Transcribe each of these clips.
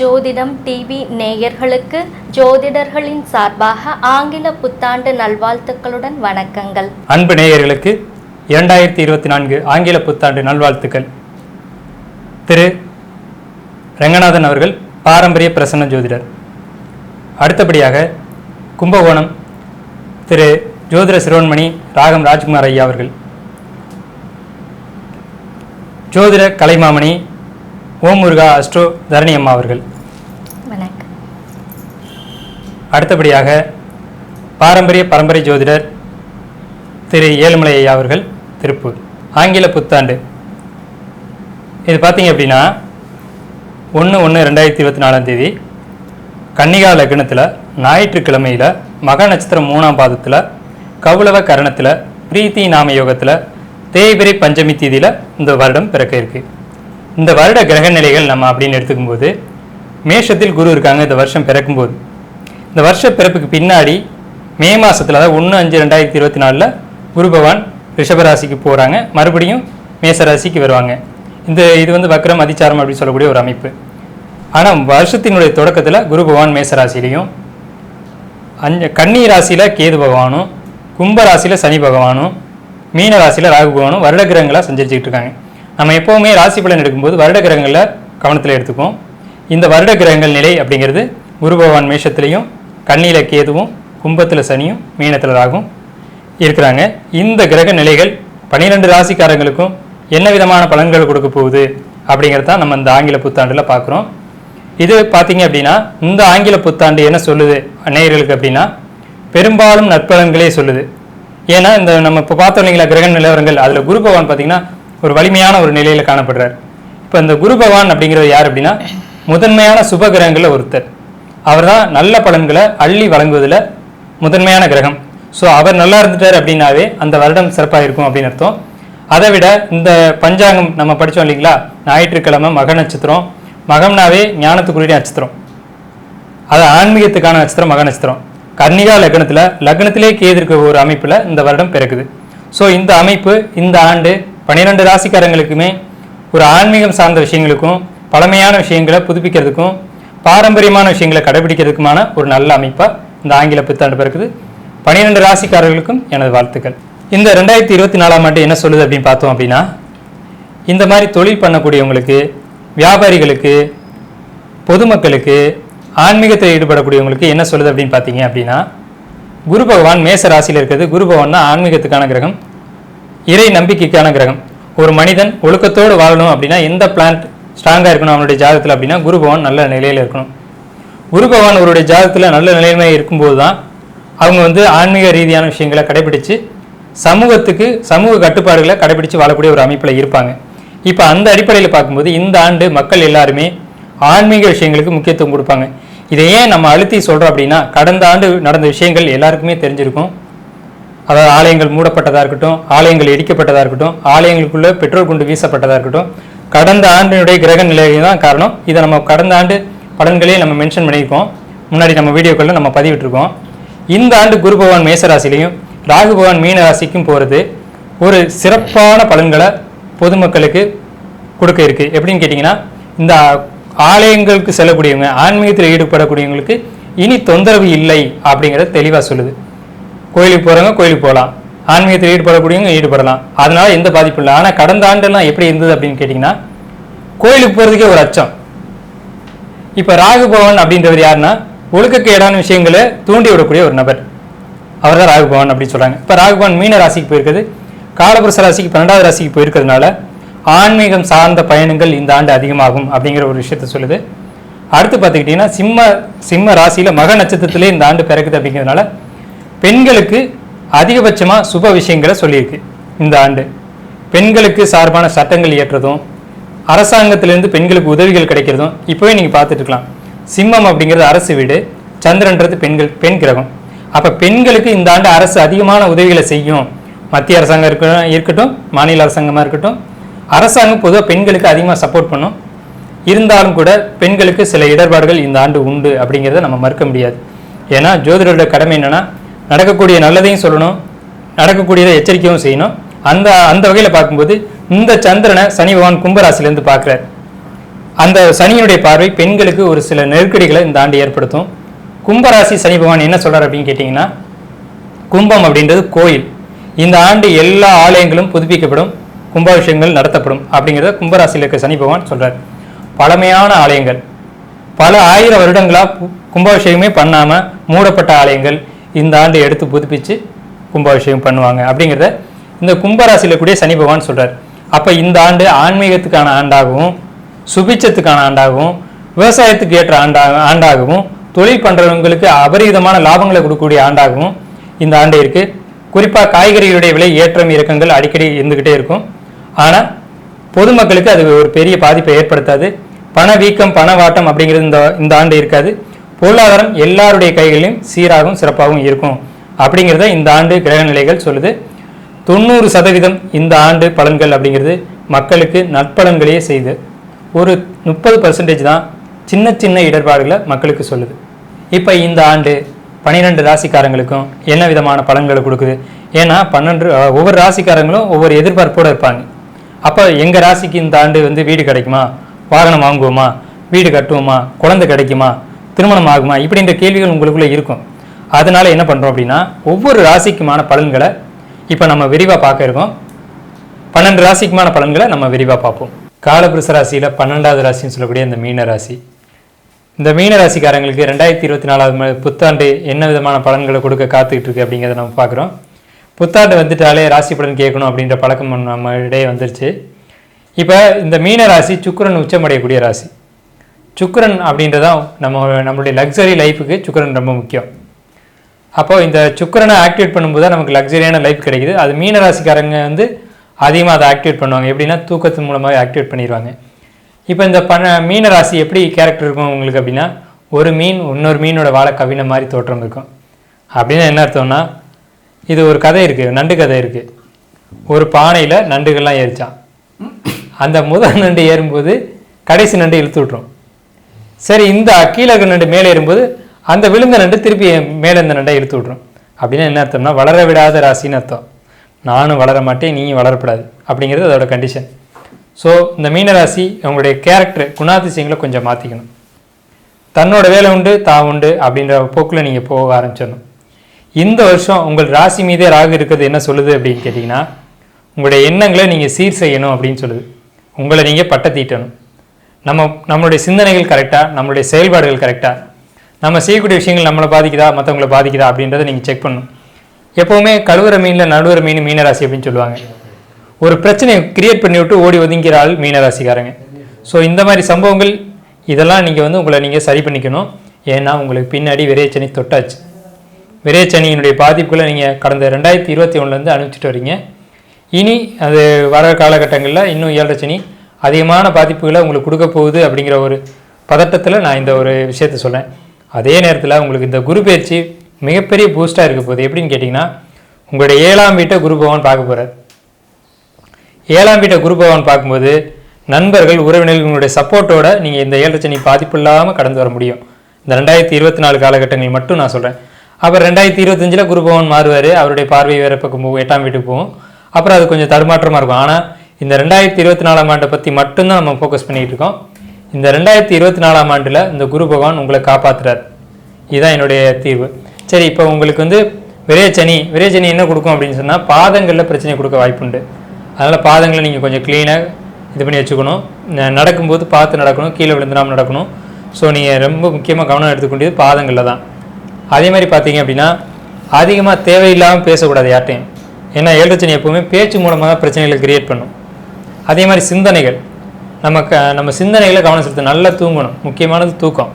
ஜோதிடம் டிவி நேயர்களுக்கு ஜோதிடர்களின் சார்பாக ஆங்கில புத்தாண்டு நல்வாழ்த்துக்களுடன் வணக்கங்கள். அன்பு நேயர்களுக்கு இரண்டாயிரத்தி இருபத்தி நான்கு ஆங்கில புத்தாண்டு நல்வாழ்த்துக்கள். திரு. ரங்கநாதன் அவர்கள் பாரம்பரிய பிரசன்ன ஜோதிடர். அடுத்தபடியாக கும்பகோணம் திரு. ஜோதிட சிரோன்மணி ராகம் ராஜ்குமார் ஐயா அவர்கள். ஜோதிட கலைமாமணி ஓம் முருகா அஸ்ட்ரோ தரணி அம்மா அவர்கள். அடுத்தபடியாக பாரம்பரிய பரம்பரை ஜோதிடர் திரு ஏழுமலை ஐயா அவர்கள் திருப்பூர். ஆங்கில புத்தாண்டு. இது பார்த்தீங்க அப்படின்னா ஒன்று ஒன்று ரெண்டாயிரத்தி இருபத்தி நாலாம் தேதி கன்னிகா லக்னத்தில் ஞாயிற்றுக்கிழமையில் மக நட்சத்திரம் மூணாம் பாதத்தில் கௌளவ கரணத்தில் பிரீத்தி நாம யோகத்தில் தேய்பிரை பஞ்சமி தேதியில் இந்த வருடம் பிறக்க இருக்கு. இந்த வருட கிரக நிலைகள் நம்ம அப்படின்னு எடுத்துக்கும்போது மேஷத்தில் குரு இருக்காங்க இந்த வருஷம் பிறக்கும்போது. இந்த வருஷ பிறப்புக்கு பின்னாடி மே மாதத்தில் அதாவது ஒன்று அஞ்சு ரெண்டாயிரத்தி இருபத்தி நாலில் குரு பகவான் ரிஷபராசிக்கு போகிறாங்க மறுபடியும் மேசராசிக்கு வருவாங்க. இந்த இது வந்து வக்ரம் அதிச்சாரம் அப்படின்னு சொல்லக்கூடிய ஒரு அமைப்பு. ஆனால் வருஷத்தினுடைய தொடக்கத்தில் குரு பகவான் மேசராசிலையும் அஞ்சு கன்னி ராசியில் கேது பகவானும் கும்ப ராசியில் சனி பகவானும் மீன ராசியில் ராகு பகவானும் வருட கிரகங்களாக சஞ்சரிச்சுக்கிட்டு இருக்காங்க. நம்ம எப்போவுமே ராசி பலன் எடுக்கும்போது வருட கிரகங்களை கவனத்தில் எடுத்துக்குவோம். இந்த வருட கிரகங்கள் நிலை அப்படிங்கிறது குரு பகவான் மேஷத்துலேயும் கண்ணியில் கேதுவும் கும்பத்தில் சனியும் மீனத்தில் ராகும் இருக்கிறாங்க. இந்த கிரக நிலைகள் பன்னிரெண்டு ராசிக்காரங்களுக்கும் என்ன விதமான பலன்கள் கொடுக்க போகுது அப்படிங்கிறது தான் நம்ம இந்த ஆங்கில புத்தாண்டில் பார்க்குறோம் இது பார்த்தீங்க அப்படின்னா இந்த ஆங்கில புத்தாண்டு என்ன சொல்லுது? நேயர்களுக்கு அப்படின்னா பெரும்பாலும் நற்பலன்களே சொல்லுது. ஏன்னா இந்த நம்ம இப்போ பார்த்தோம் இல்லைங்களா கிரக நிலவரங்கள் அதில் குரு பகவான் பார்த்தீங்கன்னா ஒரு வலிமையான ஒரு நிலையில் காணப்படுறார். இப்போ இந்த குரு பகவான் அப்படிங்கிறது யார் அப்படின்னா முதன்மையான சுப கிரகங்களில் ஒருத்தர். அவர் தான் நல்ல பலன்களை அள்ளி வழங்குவதில் முதன்மையான கிரகம். ஸோ அவர் நல்லா இருந்துட்டார் அப்படின்னாவே அந்த வருடம் சிறப்பாக இருக்கும் அப்படின்னு அர்த்தம். அதை விட இந்த பஞ்சாங்கம் நம்ம படித்தோம் இல்லைங்களா ஞாயிற்றுக்கிழமை மக நட்சத்திரம். மகம்னாவே ஞானத்துக்குரிய நட்சத்திரம். அது ஆன்மீகத்துக்கான நட்சத்திரம் மக நட்சத்திரம். கர்ணிகா லக்னத்தில் லக்னத்திலே கேது இருக்க ஒரு அமைப்பில் இந்த வருடம் பிறக்குது. ஸோ இந்த அமைப்பு இந்த ஆண்டு பன்னிரெண்டு ராசிக்காரங்களுக்குமே ஒரு ஆன்மீகம் சார்ந்த விஷயங்களுக்கும் பழமையான விஷயங்களை புதுப்பிக்கிறதுக்கும் பாரம்பரியமான விஷயங்களை கடைபிடிக்கிறதுக்குமான ஒரு நல்ல அமைப்பாக இந்த ஆங்கில புத்தாண்டு பிறக்குது. பன்னிரெண்டு ராசிக்காரர்களுக்கும் எனது வாழ்த்துக்கள். இந்த ரெண்டாயிரத்தி இருபத்தி நாலாம் ஆண்டு என்ன சொல்லுது அப்படின்னு பார்த்தோம் அப்படின்னா இந்த மாதிரி தொழில் பண்ணக்கூடியவங்களுக்கு வியாபாரிகளுக்கு பொதுமக்களுக்கு ஆன்மீகத்தில் ஈடுபடக்கூடியவங்களுக்கு என்ன சொல்லுது அப்படின்னு பார்த்தீங்க அப்படின்னா குரு பகவான் மேச ராசியில் இருக்கிறது. குரு பகவான் தான் ஆன்மீகத்துக்கான கிரகம் இறை நம்பிக்கைக்கான கிரகம். ஒரு மனிதன் ஒழுக்கத்தோடு வாழணும் அப்படின்னா எந்த பிளான்ட் ஸ்ட்ராங்காக இருக்கணும் அவனுடைய ஜாதகத்தில் அப்படின்னா குரு பகவான் நல்ல நிலையில் இருக்கணும். குரு பகவான் அவருடைய ஜாதகத்தில் நல்ல நிலைமை இருக்கும்போது தான் அவங்க வந்து ஆன்மீக ரீதியான விஷயங்களை கடைபிடித்து சமூகத்துக்கு சமூக கட்டுப்பாடுகளை கடைபிடித்து வாழக்கூடிய ஒரு அமைப்பில் இருப்பாங்க. இப்போ அந்த அடிப்படையில் பார்க்கும்போது இந்த ஆண்டு மக்கள் எல்லாருமே ஆன்மீக விஷயங்களுக்கு முக்கியத்துவம் கொடுப்பாங்க. இதை ஏன் நம்ம அழுத்தி சொல்கிறோம் அப்படின்னா கடந்த ஆண்டு நடந்த விஷயங்கள் எல்லாருக்குமே தெரிஞ்சிருக்கும். அதாவது ஆலயங்கள் மூடப்பட்டதாக இருக்கட்டும் ஆலயங்கள் இடிக்கப்பட்டதாக இருக்கட்டும் ஆலயங்களுக்குள்ளே பெட்ரோல் குண்டு வீசப்பட்டதாக இருக்கட்டும் கடந்த ஆண்டினுடைய கிரக நிலையை தான் காரணம். இதை நம்ம கடந்த ஆண்டு பலன்களே நம்ம மென்ஷன் பண்ணியிருக்கோம். முன்னாடி நம்ம வீடியோக்களில் நம்ம பதிவிட்டிருக்கோம். இந்த ஆண்டு குரு பகவான் மேசராசிலையும் ராகு பகவான் மீன ராசிக்கும் போகிறது ஒரு சிறப்பான பலன்களை பொதுமக்களுக்கு கொடுக்க இருக்கு. எப்படின்னு கேட்டிங்கன்னா இந்த ஆலயங்களுக்கு செல்லக்கூடியவங்க ஆன்மீகத்தில் ஈடுபடக்கூடியவங்களுக்கு இனி தொந்தரவு இல்லை அப்படிங்கிறத தெளிவாக சொல்லுது. கோயிலுக்கு போகிறவங்க கோயிலுக்கு போகலாம். ஆன்மீகத்தில் ஈடுபடக்கூடியவங்க ஈடுபடலாம். அதனால் எந்த பாதிப்பும் இல்லை. ஆனால் கடந்த ஆண்டெல்லாம் எப்படி இருந்தது அப்படின்னு கேட்டிங்கன்னா கோயிலுக்கு போகிறதுக்கே ஒரு அச்சம். இப்போ ராகுபவன் அப்படின்றவர் யாருன்னா ஒழுக்கக்கேடான விஷயங்களை தூண்டி விடக்கூடிய ஒரு நபர். அவர் தான் ராகுபவன் அப்படின்னு சொல்கிறாங்க இப்போ ராகுபவன் மீன ராசிக்கு போயிருக்குது. காலபுருஷ ராசிக்கு பன்னெண்டாவது ராசிக்கு போயிருக்கிறதுனால ஆன்மீகம் சார்ந்த பயணங்கள் இந்த ஆண்டு அதிகமாகும் அப்படிங்கிற ஒரு விஷயத்த சொல்லுது. அடுத்து பார்த்துக்கிட்டிங்கன்னா சிம்ம சிம்ம ராசியில் மக நட்சத்திரத்திலே இந்த ஆண்டு பிறக்குது அப்படிங்கிறதுனால பெண்களுக்கு அதிகபட்சமாக சுப விஷயங்களை சொல்லியிருக்கு இந்த ஆண்டு. பெண்களுக்கு சார்பான சட்டங்கள் இயற்றுறதும் அரசாங்கத்திலிருந்து பெண்களுக்கு உதவிகள் கிடைக்கிறதும் இப்போவே நீங்கள் பார்த்துட்டு இருக்கலாம். சிம்மம் அப்படிங்கிறது அரசு வீடு சந்திரன்றது பெண்கள் பெண் கிரகம். அப்போ பெண்களுக்கு இந்த ஆண்டு அரசு அதிகமான உதவிகளை செய்யும். மத்திய அரசாங்கம் இருக்கட்டும் இருக்கட்டும் மாநில அரசாங்கமாக இருக்கட்டும் அரசாங்கம் பொதுவாக பெண்களுக்கு அதிகமாக சப்போர்ட் பண்ணும். இருந்தாலும் கூட பெண்களுக்கு சில இடர்பாடுகள் இந்த ஆண்டு உண்டு அப்படிங்கிறத நம்ம மறுக்க முடியாது. ஏன்னா ஜோதிடரோட கடமை என்னென்னா நடக்கக்கூடிய நல்லதையும் சொல்லணும் நடக்கக்கூடியதை எச்சரிக்கையும் செய்யணும். அந்த அந்த வகையில் பார்க்கும்போது இந்த சந்திரனை சனி பகவான் கும்பராசிலேருந்து பார்க்குறார். அந்த சனியினுடைய பார்வை பெண்களுக்கு ஒரு சில நெருக்கடிகளை இந்த ஆண்டு ஏற்படுத்தும். கும்பராசி சனி பகவான் என்ன சொல்கிறார் அப்படின்னு கேட்டிங்கன்னா கும்பம் அப்படின்றது கோயில். இந்த ஆண்டு எல்லா ஆலயங்களும் புதுப்பிக்கப்படும். கும்பாபிஷேகங்கள் நடத்தப்படும் அப்படிங்கிறத கும்பராசியில் இருக்க சனி பகவான் சொல்கிறார் பழமையான ஆலயங்கள். பல ஆயிரம் வருடங்களாக கும்பாபிஷேகமே பண்ணாமல் மூடப்பட்ட ஆலயங்கள் இந்த ஆண்டு எடுத்து புதுப்பித்து கும்பாபிஷேகம் பண்ணுவாங்க அப்படிங்கிறத இந்த கும்பராசியில் கூடிய சனி பகவான் சொல்கிறார் அப்போ இந்த ஆண்டு ஆன்மீகத்துக்கான ஆண்டாகவும் சுபிச்சத்துக்கான ஆண்டாகவும் விவசாயத்துக்கு ஏற்ற ஆண்டாக ஆண்டாகவும் தொழில் பண்ணுறவங்களுக்கு அபரிதமான லாபங்களை கொடுக்கக்கூடிய ஆண்டாகவும் இந்த ஆண்டு இருக்குது குறிப்பாக காய்கறிகளுடைய விலை ஏற்றம் இறக்கங்கள் அடிக்கடி இருந்துக்கிட்டே இருக்கும். ஆனால் பொதுமக்களுக்கு அது ஒரு பெரிய பாதிப்பை ஏற்படுத்தாது. பணவீக்கம் பணவாட்டம் அப்படிங்கிறது இந்த இந்த ஆண்டு இருக்காது. பொருளாதாரம் எல்லாருடைய கைகளிலும் சீராகவும் சிறப்பாகவும் இருக்கும். அப்படிங்கிறத இந்த ஆண்டு கிரக நிலைகள் சொல்லுது. தொண்ணூறு சதவீதம் இந்த ஆண்டு பலன்கள் அப்படிங்கிறது மக்களுக்கு நற்பலன்களையே செய்து ஒரு முப்பது பர்சன்டேஜ் தான் சின்ன சின்ன இடர்பாடுகளை மக்களுக்கு சொல்லுது. இப்போ இந்த ஆண்டு பன்னிரெண்டு ராசிக்காரங்களுக்கும் என்ன விதமான பலன்களை கொடுக்குது? ஏன்னா பன்னெண்டு ஒவ்வொரு ராசிக்காரங்களும் ஒவ்வொரு எதிர்பார்ப்போடு இருப்பாங்க. அப்போ எங்கள் ராசிக்கு இந்த ஆண்டு வந்து வீடு கிடைக்குமா? வாகனம் வாங்குவோமா? வீடு கட்டுவோமா? குழந்தை கிடைக்குமா? திருமணம் ஆகுமா? இப்படின்ற கேள்விகள் உங்களுக்குள்ளே இருக்கும். அதனால என்ன பண்ணுறோம் அப்படின்னா ஒவ்வொரு ராசிக்குமான பலன்களை இப்போ நம்ம விரிவாக பார்க்க இருக்கோம். பன்னெண்டு ராசிக்குமான பலன்களை நம்ம விரிவாக பார்ப்போம். காலபுருஷ ராசியில் பன்னெண்டாவது ராசின்னு சொல்லக்கூடிய இந்த மீன ராசி. இந்த மீன ராசிக்காரங்களுக்கு ரெண்டாயிரத்தி இருபத்தி நாலாவது புத்தாண்டு என்ன விதமான பலன்களை கொடுக்க காத்துக்கிட்டு இருக்கு அப்படிங்கிறத நம்ம பார்க்குறோம். புத்தாண்டு வந்துட்டாலே ராசி பலன் கேட்கணும் அப்படின்ற பழக்கம் நம்ம இடையே வந்துருச்சு. இப்போ இந்த மீன ராசி சுக்கரன் உச்சமடையக்கூடிய ராசி. சுக்கரன் அப்படின்றதான் நம்ம நம்மளுடைய லக்ஸரி லைஃபுக்கு சுக்கிரன் ரொம்ப முக்கியம். அப்போது இந்த சுக்கரனை ஆக்டிவேட் பண்ணும்போது தான் நமக்கு லக்ஸரியான லைஃப் கிடைக்குது. அது மீன ராசிக்காரங்க வந்து அதிகமாக அதை ஆக்டிவேட் பண்ணுவாங்க. எப்படின்னா தூக்கத்து மூலமாக ஆக்டிவேட் பண்ணிடுவாங்க இப்போ இந்த பண மீன ராசி எப்படி கேரக்டர் இருக்கும் உங்களுக்கு அப்படின்னா ஒரு மீன் இன்னொரு மீனோட வாழை கவின மாதிரி தோற்றம் இருக்கும். அப்படின்னு என்ன அர்த்தம்னா இது ஒரு கதை இருக்குது நண்டு கதை இருக்குது ஒரு பானையில் நண்டுகள்லாம் ஏறிச்சான். அந்த முதல் நண்டு ஏறும்போது கடைசி நண்டு இழுத்து விட்ரும் சரி இந்த கீழே இருக்க நண்டு மேலே ஏறும்போது அந்த விழுந்த நண்டு திருப்பி மேலே இந்த நண்டை இழுத்து விட்ரும் அப்படின்னா என்ன அர்த்தம்னா வளர விடாத ராசின்னு அர்த்தம். நானும் வளர மாட்டேன் நீயும் வளரப்படாது அப்படிங்கிறது அதோட கண்டிஷன் ஸோ இந்த மீன ராசி உங்களுடைய கேரக்டர் குணாதிசயங்களை கொஞ்சம் மாற்றிக்கணும் தன்னோட வேலை உண்டு தான் உண்டு அப்படின்ற போக்கில் நீங்கள் போக ஆரம்பிச்சிடணும். இந்த வருஷம் உங்கள் ராசி மீதே ராகு இருக்கிறது என்ன சொல்லுது அப்படின்னு கேட்டிங்கன்னா உங்களுடைய எண்ணங்களை நீங்கள் சீர் செய்யணும் அப்படின்னு சொல்லுது. உங்களை நீங்கள் பட்ட தீட்டணும். நம்ம நம்மளுடைய சிந்தனைகள் கரெக்டாக நம்மளுடைய செயல்பாடுகள் கரெக்டாக நம்ம செய்யக்கூடிய விஷயங்கள் நம்மளை பாதிக்குதா மற்றவங்களை பாதிக்குதா அப்படின்றத நீங்கள் செக் பண்ணணும். எப்போவுமே கழுவுற மீனில் நடுவுற மீன் மீனராசி அப்படின்னு சொல்லுவாங்க. ஒரு பிரச்சனையை கிரியேட் பண்ணி விட்டு ஓடி ஒதுங்கிற ஆள் மீனராசிக்காரங்க. ஸோ இந்த மாதிரி சம்பவங்கள் இதெல்லாம் நீங்கள் வந்து உங்களை நீங்கள் சரி பண்ணிக்கணும். ஏன்னா உங்களுக்கு பின்னாடி விரைச்சனை தொட்டாச்சு. விரைச்சனியினுடைய பாதிப்புகளை நீங்கள் கடந்த ரெண்டாயிரத்தி இருபத்தி ஒன்றுலேருந்து அனுப்பிச்சிட்டு வரீங்க. இனி அது வர காலகட்டங்களில் இன்னும் ஏழரை சனி அதிகமான பாதிப்புகளை உங்களுக்கு கொடுக்க போகுது அப்படிங்கிற ஒரு பதட்டத்தில் நான் இந்த ஒரு விஷயத்த சொல்கிறேன் அதே நேரத்தில் உங்களுக்கு இந்த குரு பயிற்சி மிகப்பெரிய பூஸ்ட்டாக இருக்க போகுது. எப்படின்னு கேட்டிங்கன்னா உங்களுடைய ஏழாம் வீட்டை குரு பகவான் பார்க்க போகிறார் ஏழாம் வீட்டை குரு பகவான் பார்க்கும்போது நண்பர்கள் உறவினர்கள் உங்களுடைய சப்போர்ட்டோட நீங்கள் இந்த ஏழரை சனி பாதிப்பு இல்லாமல் கடந்து வர முடியும். இந்த ரெண்டாயிரத்தி இருபத்தி நாலு காலகட்டங்கள் மட்டும் நான் சொல்கிறேன் அப்புறம் ரெண்டாயிரத்தி இருபத்தஞ்சில் குரு பகவான் மாறுவார். அவருடைய பார்வை வேறு பக்கம் போகும் எட்டாம் வீட்டுக்கு போகும். அப்புறம் அது கொஞ்சம் தடுமாற்றமாக இருக்கும். ஆனால் இந்த ரெண்டாயிரத்தி இருபத்தி நாலாம் ஆண்டை பற்றி மட்டும்தான் நம்ம ஃபோக்கஸ் பண்ணிகிட்டு இருக்கோம். இந்த ரெண்டாயிரத்தி இருபத்தி நாலாம் ஆண்டில் இந்த குரு பகவான் உங்களை காப்பாற்றுறார் இதுதான் என்னுடைய தீர்வு. சரி இப்போ உங்களுக்கு வந்து விரேச்சனி விரேச்சனி என்ன கொடுக்கும் அப்படின்னு சொன்னால் பாதங்களில் பிரச்சனை கொடுக்க வாய்ப்புண்டு. அதனால் பாதங்களை நீங்கள் கொஞ்சம் க்ளீனாக இது பண்ணி வச்சுக்கணும். நடக்கும்போது பார்த்து நடக்கணும். கீழே விழுந்துடாமல் நடக்கணும். ஸோ நீங்கள் ரொம்ப முக்கியமாக கவனம் எடுத்துக்கொண்டது பாதங்களில் தான். அதே மாதிரி பார்த்தீங்க அப்படின்னா அதிகமாக தேவையில்லாமல் பேசக்கூடாது யார்ட்டையும் ஏன்னா ஏழரச்சனை எப்பவுமே பேச்சு மூலமாக தான் பிரச்சனைகளை கிரியேட் பண்ணும். அதே மாதிரி சிந்தனைகள். நம்ம க நம்ம சிந்தனைகளை கவனம் செலுத்த நல்லா தூங்கணும். முக்கியமானது தூக்கம்.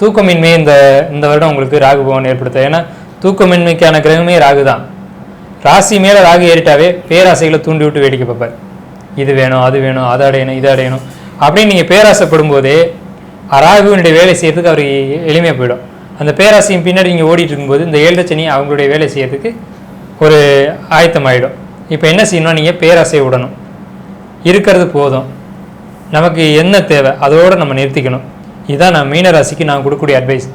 தூக்கமின்மை இந்த இந்த வருடம் உங்களுக்கு ராகு பவன் ஏற்படுத்த ஏன்னா தூக்கமின்மைக்கான கிரகமே ராகு தான். ராசி மேலே ராகு ஏறிட்டாவே பேராசைகளை தூண்டி விட்டு வேடிக்கை பார்ப்பார். இது வேணும் அது வேணும் அதை அடையணும் இதை அடையணும் அப்படின்னு நீங்கள் பேராசைப்படும் போதே ராகுவினுடைய வேலை செய்யறதுக்கு அவர் எளிமையாக போயிடும். அந்த பேராசையும் பின்னாடி நீங்கள் ஓடிட்டு இருக்கும்போது இந்த ஏழரை சனி அவங்களுடைய வேலை செய்யறதுக்கு ஒரு ஆயத்தம் ஆகிடும் இப்போ என்ன செய்யணும் நீங்கள் பேராசையை விடணும். இருக்கிறது போதும். நமக்கு என்ன தேவை அதோடு நம்ம நிறுத்திக்கணும். இதுதான் நான் மீனராசிக்கு நான் கொடுக்கக்கூடிய அட்வைஸ்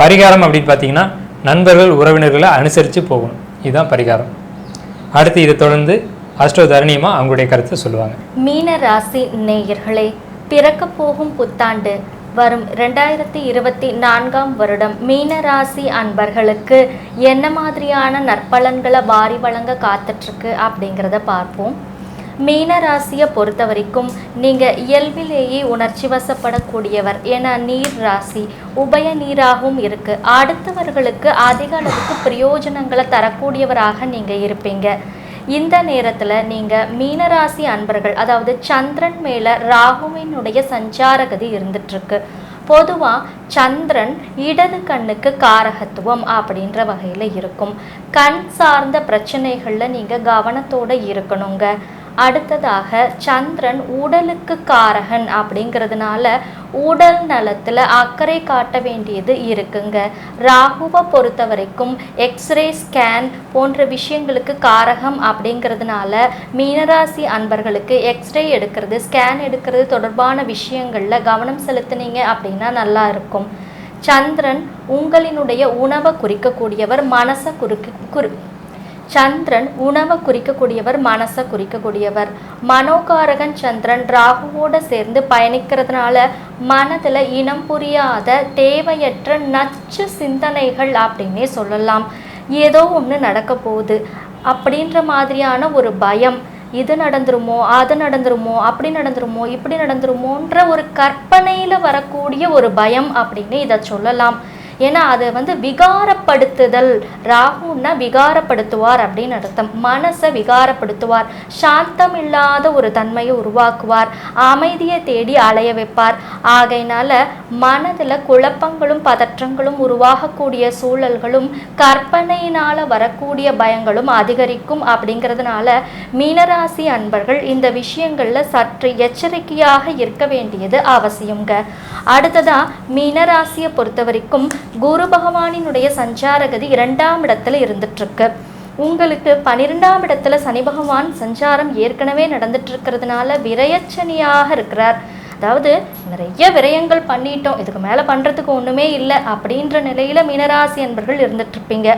பரிகாரம் அப்படின்னு பார்த்தீங்கன்னா நண்பர்கள் உறவினர்களை அனுசரித்து போகணும். இதுதான் பரிகாரம். அடுத்து இதை தொடர்ந்து அஷ்டோ தரணியமா அவங்களுடைய கருத்தை சொல்லுவாங்க. மீன ராசி நேயர்களே பிறக்க போகும் புத்தாண்டு வரும் ரெண்டாயிரத்தி இருபத்தி நான்காம் வருடம் மீன ராசி அன்பர்களுக்கு என்ன மாதிரியான நற்பலன்களை வாரி வழங்க காத்துட்ருக்கு அப்படிங்கிறத பார்ப்போம். மீன ராசியை பொறுத்த வரைக்கும் நீங்கள் இயல்பிலேயே உணர்ச்சி வசப்படக்கூடியவர். ஏன்னா நீர் ராசி உபய நீராகவும் இருக்குது அடுத்தவர்களுக்கு அதிக அளவுக்கு பிரயோஜனங்களை தரக்கூடியவராக நீங்கள் இருப்பீங்க. இந்த நேரத்தில் நீங்கள் மீனராசி அன்பர்கள் அதாவது சந்திரன் மேலே ராகுவினுடைய சஞ்சாரகதி இருந்துட்டுருக்கு பொதுவாக சந்திரன் இடது கண்ணுக்கு காரகத்துவம் அப்படின்ற வகையில் இருக்கும். கண் சார்ந்த பிரச்சனைகளில் நீங்கள் கவனத்தோடு இருக்கணுங்க. அடுத்ததாக சந்திரன் உடலுக்கு காரகன் அப்படிங்கிறதுனால உடல் நலத்தில் அக்கறை காட்ட வேண்டியது இருக்குங்க. ராகுவை பொறுத்த வரைக்கும் எக்ஸ்ரே ஸ்கேன் போன்ற விஷயங்களுக்கு காரகம் அப்படிங்கிறதுனால மீனராசி அன்பர்களுக்கு எக்ஸ்ரே எடுக்கிறது ஸ்கேன் எடுக்கிறது தொடர்பான விஷயங்களில் கவனம் செலுத்துனீங்க அப்படின்னா நல்லா இருக்கும். சந்திரன் உங்களினுடைய உணவை குறிக்கக்கூடியவர் மனசை குறுக்கு குறி சந்திரன் உணவை குறிக்கக்கூடியவர் மனசை குறிக்கக்கூடியவர். மனோகாரகன் சந்திரன் ராகுவோட சேர்ந்து பயணிக்கிறதுனால மனதில் இனம் புரியாத தேவையற்ற நச்சு சிந்தனைகள் அப்படின்னே சொல்லலாம். ஏதோ ஒன்று நடக்க போகுது. அப்படின்ற மாதிரியான ஒரு பயம். இது நடந்துருமோ அது நடந்துருமோ அப்படி நடந்துருமோ இப்படி நடந்துருமோன்ற ஒரு கற்பனையில் வரக்கூடிய ஒரு பயம் அப்படின்னு இதை சொல்லலாம். ஏன்னா அது வந்து விகாரப்படுத்துதல். ராகுன்னா விகாரப்படுத்துவார் அப்படின்னு அர்த்தம். மனசை விகாரப்படுத்துவார். சாந்தம் இல்லாத ஒரு தன்மையை உருவாக்குவார். அமைதியை தேடி அலைய வைப்பார். ஆகையினால மனதில் குழப்பங்களும் பதற்றங்களும் உருவாகக்கூடிய சூழல்களும் கற்பனையினால் வரக்கூடிய பயங்களும் அதிகரிக்கும் அப்படிங்கிறதுனால மீனராசி அன்பர்கள் இந்த விஷயங்களில் சற்று எச்சரிக்கையாக இருக்க வேண்டியது அவசியங்க அடுத்ததாக மீனராசியை பொறுத்த வரைக்கும் குரு பகவானினுடைய சஞ்சாரகதி இரண்டாம் இடத்துல இருந்துட்டு இருக்கு உங்களுக்கு பன்னிரெண்டாம் இடத்துல சனி பகவான் சஞ்சாரம் ஏற்கனவே நடந்துட்டு இருக்கிறதுனால விரயச்சனியாக இருக்கிறார். அதாவது நிறைய விரயங்கள் பண்ணிட்டோம் இதுக்கு மேலே பண்ணுறதுக்கு ஒன்றுமே இல்லை அப்படின்ற நிலையில் மீனராசி என்பர்கள் இருந்துட்டு இருப்பீங்க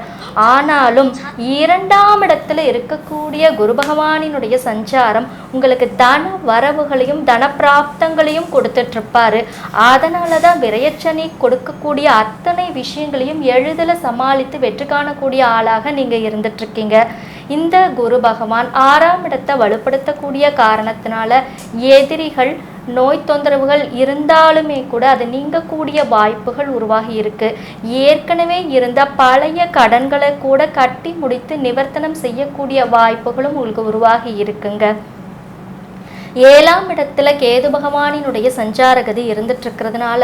ஆனாலும் இரண்டாம் இடத்துல இருக்கக்கூடிய குரு பகவானினுடைய சஞ்சாரம் உங்களுக்கு தன வரவுகளையும் தன பிராப்தங்களையும் கொடுத்துட்டு இருப்பாரு அதனால தான் விரயச்சனி கொடுக்கக்கூடிய அத்தனை விஷயங்களையும் எளிதில் சமாளித்து வெற்றி காணக்கூடிய ஆளாக நீங்கள் இருந்துட்டு இருக்கீங்க இந்த குரு பகவான் ஆறாம் இடத்தை வலுப்படுத்தக்கூடிய காரணத்தினால எதிரிகள் நோய் தொந்தரவுகள் இருந்தாலுமே கூட அது நீங்கக்கூடிய வாய்ப்புகள் உருவாகி இருக்கு. ஏற்கனவே இருந்த பழைய கடன்களை கூட கட்டி முடித்து நிவர்த்தனம் செய்யக்கூடிய வாய்ப்புகளும் உங்களுக்கு உருவாகி இருக்குங்க. ஏழாம் இடத்துல கேது பகவானினுடைய சஞ்சாரகதி இருந்துட்டு இருக்கிறதுனால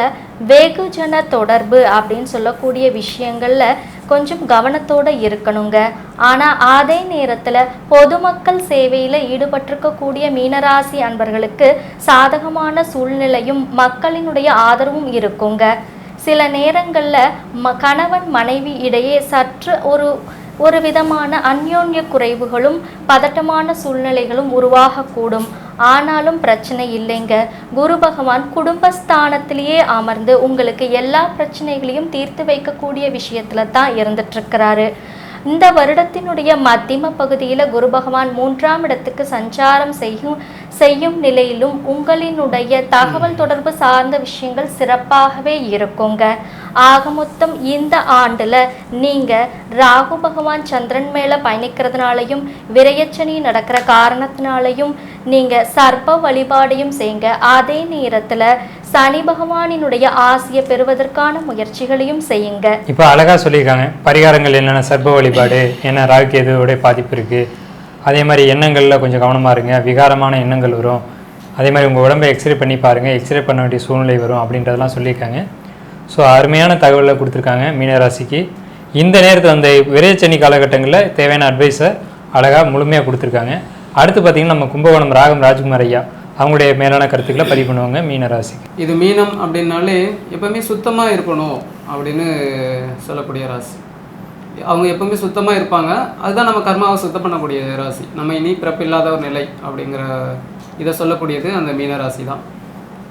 வெகுஜன தொடர்பு அப்படின்னு சொல்லக்கூடிய விஷயங்கள்ல கொஞ்சம் கவனத்தோட இருக்கணுங்க. ஆனா அதே நேரத்துல பொதுமக்கள் சேவையில ஈடுபட்டிருக்கக்கூடிய மீனராசி அன்பர்களுக்கு சாதகமான சூழ்நிலையும் மக்களினுடைய ஆதரவும் இருக்குங்க. சில நேரங்கள்ல ம கணவன் மனைவி இடையே சற்று ஒரு ஒரு விதமான அந்யோன்ய குறைவுகளும் பதட்டமான சூழ்நிலைகளும் உருவாகக்கூடும். ஆனாலும் பிரச்சனை இல்லைங்க. குரு பகவான் குடும்பஸ்தானத்திலேயே அமர்ந்து உங்களுக்கு எல்லா பிரச்சனைகளையும் தீர்த்து வைக்கக்கூடிய விஷயத்துல தான் இருந்துட்டு இருக்கிறாரு இந்த வருடத்தினுடைய மத்தியம பகுதியில் குரு பகவான் மூன்றாம் இடத்துக்கு சஞ்சாரம் செய்யும் செய்யும் நிலையிலும் உங்களினுடைய தகவல் தொடர்பு சார்ந்த விஷயங்கள் சிறப்பாகவே இருக்குங்க. ஆக மொத்தம் இந்த ஆண்டில் நீங்கள் ராகு பகவான் சந்திரன் மேலே பயணிக்கிறதுனாலையும் விரயச்சனி நடக்கிற காரணத்தினாலையும் நீங்கள் சர்ப்ப வழிபாடையும் செய்யுங்க அதே நேரத்தில் சனி பகவானினுடைய ஆசையை பெறுவதற்கான முயற்சிகளையும் செய்யுங்க. இப்போ அழகாக சொல்லியிருக்காங்க. பரிகாரங்கள் என்னென்ன? சர்ப்ப வழிபாடு என்ன ராகுகேதுவோடைய பாதிப்பு இருக்குது அதே மாதிரி எண்ணங்களில் கொஞ்சம் கவனமாக இருங்க. விகாரமான எண்ணங்கள் வரும். அதே மாதிரி உங்கள் உடம்பை எக்ஸ்ரே பண்ணி பாருங்கள் எக்ஸ்ரே பண்ண வேண்டிய சூழ்நிலை வரும் அப்படின்றதெல்லாம் சொல்லியிருக்காங்க. ஸோ அருமையான தகவலை கொடுத்துருக்காங்க மீனராசிக்கு. இந்த நேரத்தில் அந்த விரைச்சனி காலகட்டங்களில் தேவையான அட்வைஸை அழகாக முழுமையாக கொடுத்துருக்காங்க. அடுத்து பார்த்தீங்கன்னா நம்ம கும்பகோணம் ராகம் ராஜ்குமார் ஐயா. அவங்களுடைய மேலான கருத்துக்களை பதிவு பண்ணுவாங்க மீனராசிக்கு இது மீனம் அப்படின்னாலே எப்பவுமே சுத்தமாக இருக்கணும் அப்படின்னு சொல்லக்கூடிய ராசி. அவங்க எப்பவுமே சுத்தமாக இருப்பாங்க. அதுதான் நம்ம கர்மாவை சுத்தம் பண்ணக்கூடிய ராசி. நம்ம இனி பிறப்பில்லாத ஒரு நிலை அப்படிங்கிற இதை சொல்லக்கூடியது அந்த மீன ராசி தான்.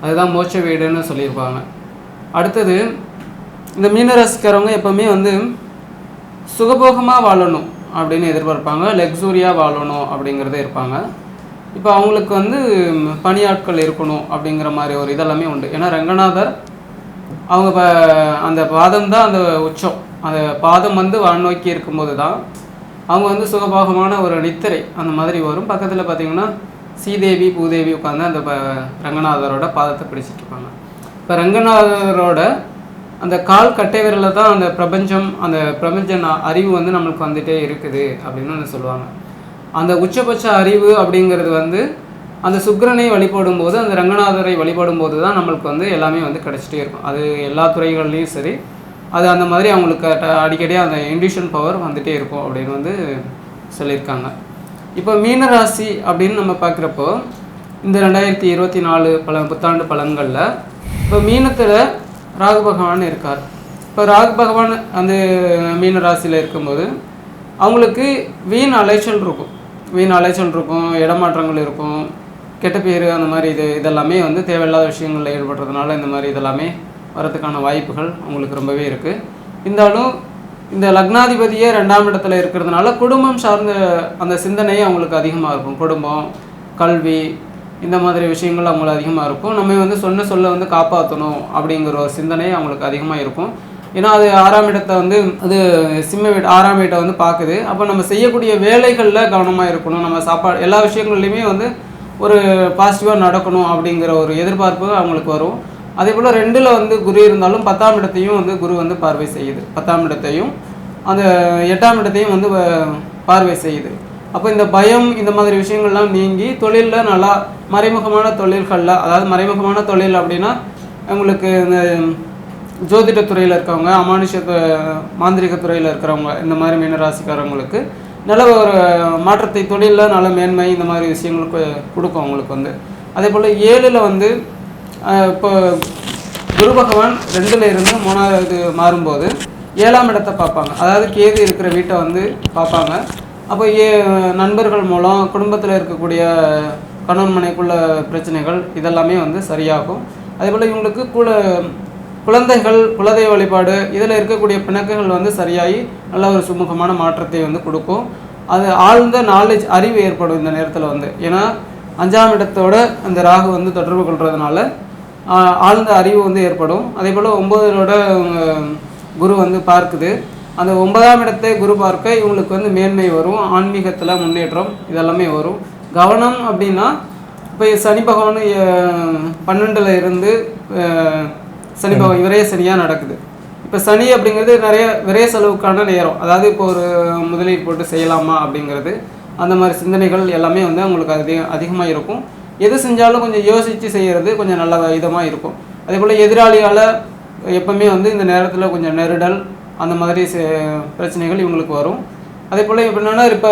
அதுதான் மோட்ச வீடுன்னு சொல்லியிருப்பாங்க. அடுத்தது இந்த மீனராசிக்காரவங்க எப்போவுமே எப்பவுமே வந்து சுகபோகமாக வாழணும். அப்படின்னு எதிர்பார்ப்பாங்க. லக்ஸூரியாக வாழணும் அப்படிங்கிறதே இருப்பாங்க. இப்போ அவங்களுக்கு வந்து பணியாட்கள் இருக்கணும் அப்படிங்கிற மாதிரி ஒரு இதெல்லாமே உண்டு. ஏன்னா ரங்கநாதர் அவங்க இப்போ அந்த பாதம் தான் அந்த உச்சம். அந்த பாதம் வந்து வானோக்கி இருக்கும்போது தான் அவங்க வந்து சுகபாகமான ஒரு நித்திரை அந்த மாதிரி வரும். பக்கத்தில் பார்த்தீங்கன்னா ஸ்ரீதேவி பூதேவி உட்காந்து அந்த ப- ரங்கநாதரோட பாதத்தை பிடிச்சிட்டு இருப்பாங்க. இப்போ ரங்கநாதரோட அந்த கால் கட்டை விரலில் தான் அந்த பிரபஞ்சம் அந்த பிரபஞ்ச அறிவு வந்து நம்மளுக்கு வந்துட்டே இருக்குது அப்படின்னு வந்து சொல்லுவாங்க. அந்த உச்சபட்ச அறிவு அப்படிங்கிறது வந்து அந்த சுக்கிரனை வழிபடும் போது அந்த ரங்கநாதரை வழிபடும் போது தான் நம்மளுக்கு வந்து எல்லாமே வந்து கிடச்சிட்டே இருக்கும். அது எல்லா துறைகள்லேயும் சரி அது அந்த மாதிரி அவங்களுக்கு அடிக்கடி அந்த இண்டியூஷன் பவர் வந்துட்டே இருக்கும் அப்படின்னு வந்து சொல்லியிருக்காங்க. இப்போ மீனராசி அப்படின்னு நம்ம பார்க்குறப்போ இந்த ரெண்டாயிரத்தி இருபத்தி நாலு பல புத்தாண்டு பலன்களில் இப்போ மீனத்தில் ராகு பகவான் இருக்கார். இப்போ ராகு பகவான் அந்த மீன ராசியில் இருக்கும்போது அவங்களுக்கு வீண் அலைச்சல் இருக்கும். வீண் அலைச்சல் இருக்கும் இடமாற்றங்கள் இருக்கும் கெட்ட பேர் அந்த மாதிரி இது இதெல்லாமே வந்து தேவையில்லாத விஷயங்களில் ஈடுபடுறதுனால இந்த மாதிரி இதெல்லாமே வரதுக்கான வாய்ப்புகள் அவங்களுக்கு ரொம்பவே இருக்குது இருந்தாலும் இந்த லக்னாதிபதியே ரெண்டாம் இடத்துல இருக்கிறதுனால குடும்பம் சார்ந்த அந்த சிந்தனை அவங்களுக்கு அதிகமாக இருக்கும். குடும்பம் கல்வி இந்த மாதிரி விஷயங்கள் அவங்களுக்கு அதிகமாக இருக்கும். நம்ம வந்து சொன்ன சொல்ல வந்து காப்பாற்றணும் அப்படிங்கிற ஒரு சிந்தனை அவங்களுக்கு அதிகமாக இருக்கும். ஏன்னா அது ஆறாம் இடத்தை வந்து அது சிம்ம வீடு ஆறாம் வீட்டை வந்து பார்க்குது. அப்போ நம்ம செய்யக்கூடிய வேலைகளில் கவனமாக இருக்கணும். நம்ம சாப்பாடு எல்லா விஷயங்கள்லையுமே வந்து ஒரு பாசிட்டிவாக நடக்கணும் அப்படிங்கிற ஒரு எதிர்பார்ப்பு அவங்களுக்கு வரும். அதே போல் ரெண்டில் வந்து குரு இருந்தாலும் பத்தாம் இடத்தையும் வந்து குரு வந்து பார்வை செய்யுது. பத்தாம் இடத்தையும் அந்த எட்டாம் இடத்தையும் வந்து வ- பார்வை செய்யுது. அப்போ இந்த பயம் இந்த மாதிரி விஷயங்கள்லாம் நீங்கி தொழிலில் நல்லா மறைமுகமான தொழில்களில் அதாவது மறைமுகமான தொழில் அப்படின்னா உங்களுக்கு இந்த ஜோதிட துறையில் இருக்கவங்க அமானுஷ மாந்திரிக துறையில் இருக்கிறவங்க இந்த மாதிரி மீனராசிக்காரவங்களுக்கு நல்ல ஒரு மாற்றத்தை தொழிலில் நல்ல மேன்மை இந்த மாதிரி விஷயங்களுக்கு கொடுக்கும் அவங்களுக்கு வந்து. அதே போல் ஏழில் வந்து இப்போ குரு பகவான் ரெண்டில் இருந்து மூணாவது மாறும்போது ஏழாம் இடத்தை பார்ப்பாங்க. அதாவது கேது இருக்கிற வீட்டை வந்து பார்ப்பாங்க. அப்போ ஏ நண்பர்கள் மூலம் குடும்பத்தில் இருக்கக்கூடிய கணவன் மனைக்குள்ள பிரச்சனைகள் இதெல்லாமே வந்து சரியாகும். அதே போல் இவங்களுக்கு குல குழந்தைகள் குலதெய்வ வழிபாடு இதில் இருக்கக்கூடிய பிணக்குகள் வந்து சரியாகி நல்ல ஒரு சுமூகமான மாற்றத்தை வந்து கொடுக்கும். அது ஆழ்ந்த நாலேஜ் அறிவு ஏற்படும் இந்த நேரத்தில் வந்து. ஏன்னா அஞ்சாம் இடத்தோட அந்த ராகு வந்து தொடர்பு கொள்றதுனால ஆழ்ந்த அறிவு வந்து ஏற்படும். அதே போல் ஒம்பதோட குரு வந்து பார்க்குது. அந்த ஒன்பதாம் இடத்தை குரு பார்க்க இவங்களுக்கு வந்து மேன்மை வரும் ஆன்மீகத்தில் முன்னேற்றம் இதெல்லாமே வரும். கவனம் அப்படின்னா இப்போ சனி பகவான் பன்னெண்டில் இருந்து சனி பகவான் விரைய சனியாக நடக்குது. இப்போ சனி அப்படிங்கிறது நிறைய விரைய செலவுக்கான நேரம். அதாவது இப்போ ஒரு முதலீடு போட்டு செய்யலாமா அப்படிங்கிறது. அந்த மாதிரி சிந்தனைகள் எல்லாமே வந்து அவங்களுக்கு அதிக அதிகமாக இருக்கும். எது செஞ்சாலும் கொஞ்சம் யோசித்து செய்கிறது கொஞ்சம் நல்ல இதமாக இருக்கும். அதே போல் எதிராளியால் எப்பவுமே வந்து இந்த நேரத்தில் கொஞ்சம் நெருடல் அந்த மாதிரி செ- பிரச்சனைகள் இவங்களுக்கு வரும். அதே போல் எப்படின்னா இப்போ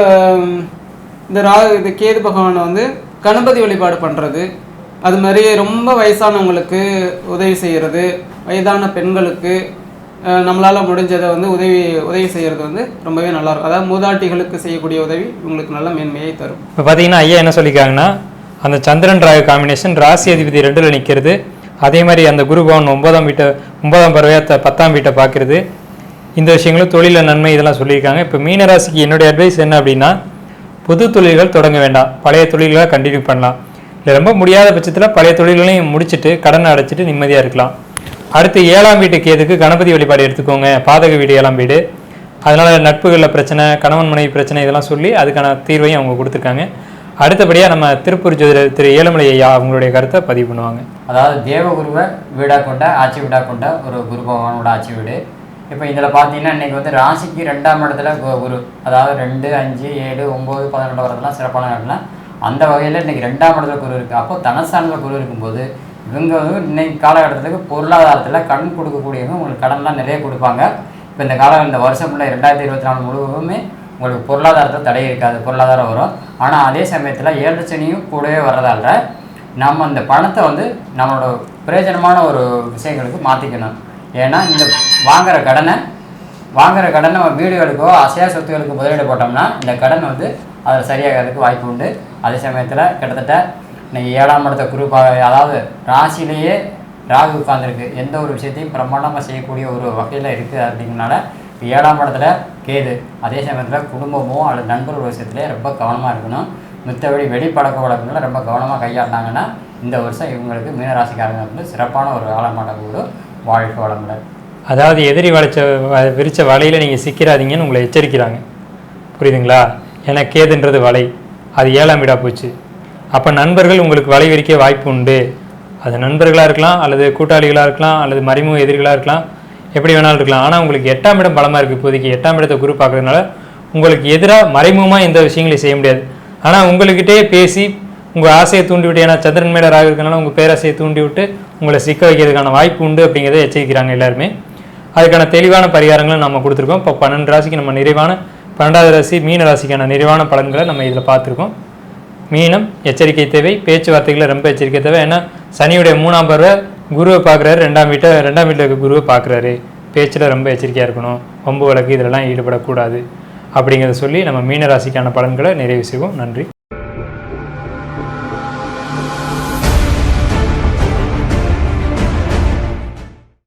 இந்த ரா இந்த கேது பகவானை வந்து கணபதி வழிபாடு பண்ணுறது அது மாதிரி ரொம்ப வயசானவங்களுக்கு உதவி செய்கிறது வயதான பெண்களுக்கு நம்மளால் முடிஞ்சதை வந்து உதவி உதவி செய்கிறது வந்து ரொம்பவே நல்லா இருக்கும். அதாவது மூதாட்டிகளுக்கு செய்யக்கூடிய உதவி இவங்களுக்கு நல்ல மேன்மையை தரும். இப்போ பார்த்தீங்கன்னா ஐயா என்ன சொல்லியிருக்காங்கன்னா அந்த சந்திரன் ராகு காம்பினேஷன் ராசி அதிபதி ரெண்டில் நிற்கிறது அதே மாதிரி அந்த குரு பவன் ஒன்பதாம் வீட்டை ஒன்பதாம் பறவையாக பத்தாம் வீட்டை பார்க்குறது. இந்த விஷயங்களும் தொழிலில் நன்மை இதெல்லாம் சொல்லியிருக்காங்க. இப்போ மீனராசிக்கு என்னுடைய அட்வைஸ் என்ன அப்படின்னா புது தொழில்கள் தொடங்க வேண்டாம். பழைய தொழில்களை கண்டினியூ பண்ணலாம். இல்லை ரொம்ப முடியாத பட்சத்தில் பழைய தொழில்களையும் முடிச்சுட்டு கடனை அடைச்சிட்டு நிம்மதியாக இருக்கலாம். அடுத்து ஏழாம் வீட்டுக்கு எதுக்கு கணபதி வழிபாடு எடுத்துக்கோங்க. பாதக வீடு ஏழாம் வீடு. அதனால் நட்புகளில் பிரச்சனை கணவன் மனைவி பிரச்சனை இதெல்லாம் சொல்லி அதுக்கான தீர்வையும் அவங்க கொடுத்துருக்காங்க. அடுத்தபடியாக நம்ம திருப்பூர் ஜோதிடர் திரு ஏழுமலை ஐயா அவங்களுடைய கருத்தை பதிவு பண்ணுவாங்க. அதாவது தேவகுருவை வீடாக கொண்ட ஆட்சி வீடாக கொண்ட ஒரு குரு பகவானோட ஆட்சி வீடு. இப்போ இதில் பார்த்தீங்கன்னா இன்றைக்கி வந்து ராசிக்கு ரெண்டாம் இடத்துல கு- குரு. அதாவது ரெண்டு அஞ்சு ஏழு ஒம்பது பதினொன்று வரதெல்லாம் சிறப்பான இடம்னா அந்த வகையில் இன்றைக்கி ரெண்டாம் இடத்துல குரு இருக்குது அப்போ தனஸ்தானத்தில் குரு இருக்கும்போது இவங்க வந்து இன்னைக்கு காலகட்டத்துக்கு பொருளாதாரத்தில் கடன் கொடுக்கக்கூடியவங்க உங்களுக்கு கடன்லாம் நிறைய கொடுப்பாங்க. இப்போ இந்த காலம் இந்த வருஷம் ஃபுல்லாக ரெண்டாயிரத்தி இருபத்தி நாலு முழுவதுமே உங்களுக்கு பொருளாதாரத்தில் தடை இருக்காது பொருளாதாரம் வரும். ஆனால் அதே சமயத்தில் ஏழு சனியும் கூடவே வர்றதால நம்ம அந்த பணத்தை வந்து நம்மளோட பிரயோஜனமான ஒரு விஷயங்களுக்கு மாற்றிக்கணும் ஏன்னா இந்த வாங்குகிற கடனை வாங்குகிற கடனை நம்ம வீடுகளுக்கோ அசையா சொத்துகளுக்கு முதலீடு போட்டோம்னா இந்த கடன் வந்து அதில் சரியாகிறதுக்கு வாய்ப்பு உண்டு. அதே சமயத்தில் கிட்டத்தட்ட இன்னைக்கு ஏழாம் இடத்த குரூப் அதாவது ராசிலேயே ராகு உட்காந்துருக்கு எந்த ஒரு விஷயத்தையும் பிரமாண்டமாக செய்யக்கூடிய ஒரு வகையில் இருக்குது அப்படிங்கனால ஏழாம் இடத்துல கேது அதே சமயத்தில் குடும்பமோ அல்லது நண்பர்கள் விஷயத்துலேயே ரொம்ப கவனமாக இருக்கணும். மித்தபடி வெளிப்பழக்க வழக்கங்களை ரொம்ப கவனமாக கையாண்டாங்கன்னா இந்த வருஷம் இவங்களுக்கு மீனராசிக்காரங்களுக்கு வந்து சிறப்பான ஒரு காலமாட்ட கூடும். வாழ்க்கை வளமுடன் அதாவது எதிரி வளைச்ச வ- விரிச்ச வலையில் நீங்கள் சிக்கிறாதீங்கன்னு உங்களை எச்சரிக்கிறாங்க. புரியுதுங்களா? ஏன்னா கேதுன்றது வலை. அது ஏழாம் வீடாக போச்சு. அப்போ நண்பர்கள் உங்களுக்கு வலை விரிக்க வாய்ப்பு உண்டு. அது நண்பர்களாக இருக்கலாம் அல்லது கூட்டாளிகளாக இருக்கலாம் அல்லது மறைமுக எதிரிகளாக இருக்கலாம் எப்படி வேணாலும் இருக்கலாம். ஆனால் உங்களுக்கு எட்டாம் இடம் பலமாக இருக்குது இப்போதைக்கு எட்டாம் இடத்தை குரு பார்க்கறதுனால உங்களுக்கு எதிராக மறைமுகமாக எந்த விஷயங்களையும் செய்ய முடியாது. ஆனால் உங்கள்கிட்டயே பேசி உங்கள் ஆசையை தூண்டிவிட்டு ஏன்னா சந்திரன் மேல ராகு இருக்கனால உங்கள் பேராசையை தூண்டிவிட்டு உங்களை சிக்க வைக்கிறதுக்கான வாய்ப்பு உண்டு அப்படிங்கிறத எச்சரிக்கிறாங்க எல்லாருமே. அதுக்கான தெளிவான பரிகாரங்களும் நம்ம கொடுத்துருக்கோம். இப்போ பன்னெண்டு ராசிக்கு நம்ம நிறைவான பன்னெண்டாவது ராசி மீன ராசிக்கான நிறைவான பலன்களை நம்ம இதில் பார்த்துருக்கோம். மீனம் எச்சரிக்கை தேவை பேச்சுவார்த்தைகளை ரொம்ப எச்சரிக்கை தேவை. ஏன்னா சனியுடைய மூணாம் பருவ குருவை பார்க்குறாரு ரெண்டாம் வீட்டை ரெண்டாம் வீட்டில் இருக்க குருவை பார்க்குறாரு. பேச்சில் ரொம்ப எச்சரிக்கையாக இருக்கணும். வம்பு வழக்கு இதெல்லாம் ஈடுபடக்கூடாது. அப்படிங்கிறத சொல்லி நம்ம மீன ராசிக்கான பலன்களை நிறைவு செய்வோம். நன்றி.